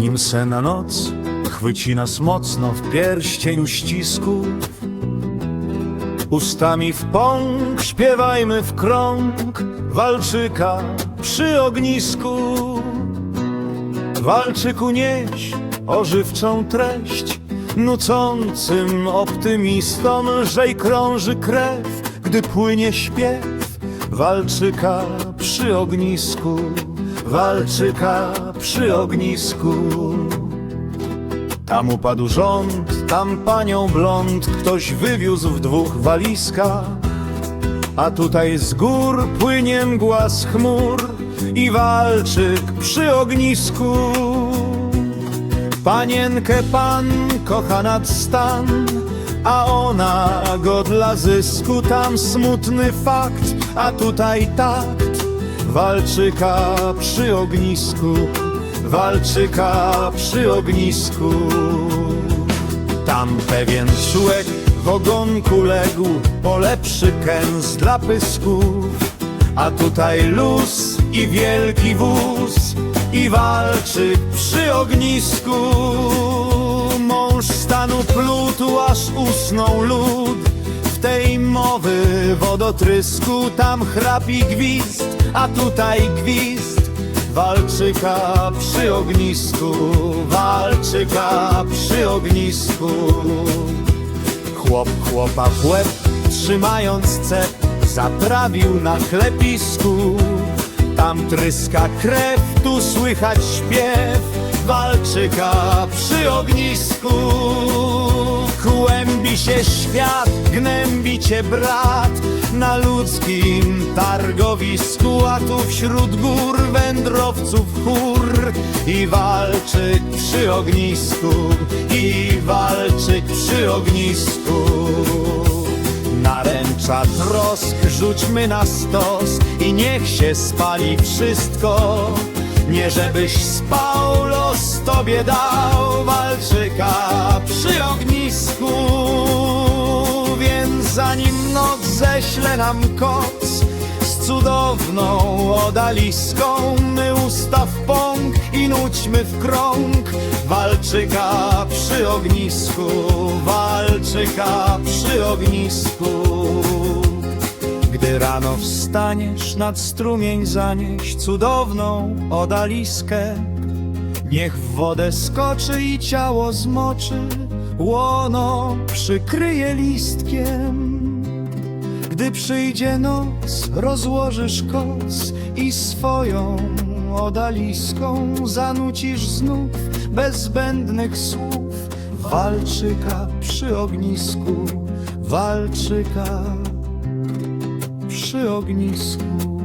nim sena noc chwyci nas mocno w pierścień uścisków. Ustami w pąk śpiewajmy w krąg walczyka przy ognisku. Walczyku nieś ożywczą treść nucącym optymistom, lżej krąży krew, gdy płynie śpiew walczyka przy ognisku, walczyka przy ognisku. Tam upadł rząd, tam panią blond ktoś wywiózł w dwóch walizkach. A tutaj z gór płynie mgła z chmur i walczyk przy ognisku. Panienkę pan kocha nad stan, a ona go dla zysku. Tam smutny fakt, a tutaj takt walczyka przy ognisku, walczyka przy ognisku. Tam pewien człowiek w ogonku legł po lepszy kęs dla pysków, a tutaj luz i wielki wóz i walczyk przy ognisku. Mąż stanu plutu, aż usnął lud w tej mowy wodotrysku. Tam chrapi gwizd, a tutaj gwizd walczyka przy ognisku, walczyka przy ognisku. Chłop chłopa w łeb, trzymając cep, zaprawił na chlepisku. Tam tryska krew, tu słychać śpiew, walczyka przy ognisku. Kłębi się świat, gnębi cię brat na ludzkim targowisku, a tu wśród gór wędrowców chór i walczyk przy ognisku, i walczyk przy ognisku. Naręcza trosk rzućmy na stos i niech się spali wszystko. Nie żebyś spał, los tobie dał walczyka przy ognisku. Więc zanim noc ześle nam koc z cudowną odaliską, my ustaw pąk i nudźmy w krąg walczyka przy ognisku, walczyka przy ognisku. Gdy rano wstaniesz, nad strumień zanieś cudowną odaliskę. Niech w wodę skoczy i ciało zmoczy, łono przykryje listkiem. Gdy przyjdzie noc, rozłożysz koc i swoją odaliską zanucisz znów bez zbędnych słów. Walczyka przy ognisku, walczyka przy ognisku.